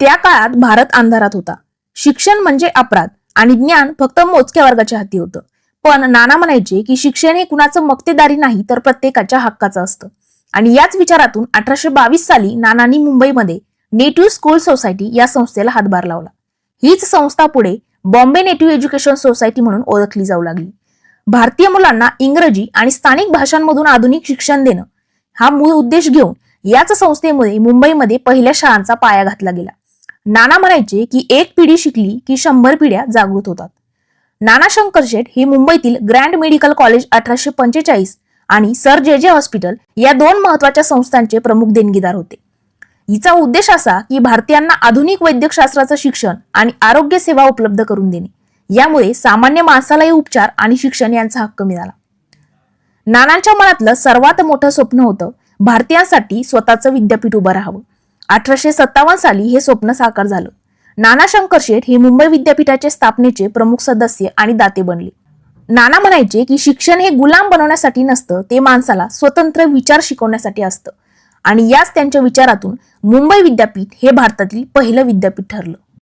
त्या काळात भारत अंधारात होता. शिक्षण म्हणजे अपराध आणि ज्ञान फक्त मोजक्या वर्गाच्या हाती होतं. पण नाना म्हणायचे की शिक्षण हे कुणाचं मक्तेदारी नाही तर प्रत्येकाच्या हक्काचं असतं. आणि याच विचारातून अठराशे बावीस साली नानांनी मुंबईमध्ये नेटिव्ह स्कूल सोसायटी या संस्थेला हातभार लावला. हीच संस्था पुढे बॉम्बे नेटिव्ह एज्युकेशन सोसायटी म्हणून ओळखली जाऊ लागली. भारतीय मुलांना इंग्रजी आणि स्थानिक भाषांमधून आधुनिक शिक्षण देणं हा मूळ उद्देश घेऊन याच संस्थेमध्ये मुंबईमध्ये पहिल्या शाळांचा पाया घातला गेला. नाना म्हणायचे की एक पिढी शिकली की शंभर पिढ्या जागृत होतात. नाना शंकर शेठ हे मुंबईतील ग्रँड मेडिकल कॉलेज अठराशे पंचेचाळीस आणि सर जे जे हॉस्पिटल या दोन महत्त्वाच्या संस्थांचे प्रमुख देणगीदार होते. हिचा उद्देश असा की भारतीयांना आधुनिक वैद्यकशास्त्राचं शिक्षण आणि आरोग्य सेवा उपलब्ध करून देणे. यामुळे सामान्य माणसालाही उपचार आणि शिक्षण यांचा हक्क मिळाला. नानांच्या मनातलं सर्वात मोठं स्वप्न होतं भारतीयांसाठी स्वतःचं विद्यापीठ उभं राहावं. अठराशे सत्तावन्न साली हे स्वप्न साकार झालं. नाना शंकर शेठ हे मुंबई विद्यापीठाचे स्थापनेचे प्रमुख सदस्य आणि दाते बनले. नाना म्हणायचे की शिक्षण हे गुलाम बनवण्यासाठी नसतं ते माणसाला स्वतंत्र विचार शिकवण्यासाठी असतं. आणि याच त्यांच्या विचारातून मुंबई विद्यापीठ हे भारतातील पहिलं विद्यापीठ ठरलं.